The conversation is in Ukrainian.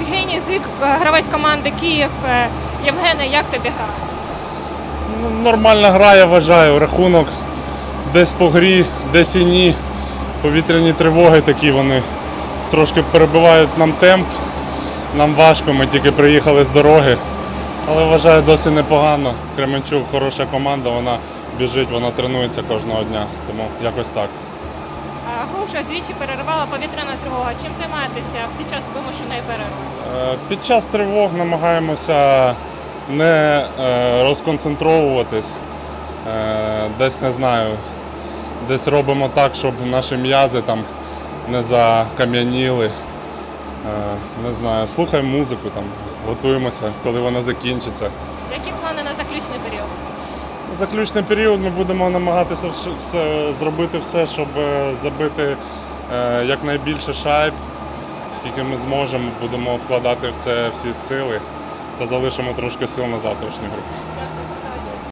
Євгеній Зик, е, гравець команди Київ. Е, Євгене, як тобі гра? Ну, Нормальна гра, я вважаю. Рахунок десь по грі, десь і ні. Повітряні тривоги такі вони трошки перебивають нам темп. Нам важко, ми тільки приїхали з дороги. Але вважаю досить непогано. Кременчук хороша команда, вона біжить, вона тренується кожного дня. Тому якось так. Е, двічі перервала повітряна тривога. Чим займаєтеся під час вимушеної перерви? Е, Під час тривог намагаємося не е, розконцентровуватись. Е, Десь не знаю, десь робимо так, щоб наші м'язи там не закам'яніли. Не знаю, слухаємо музику, там, готуємося, коли вона закінчиться. Які плани на заключний період? Заключний період ми будемо намагатися все, зробити все, щоб е, забити е, якнайбільше шайб, скільки ми зможемо, будемо вкладати в це всі сили та залишимо трошки сил на завтрашню гру.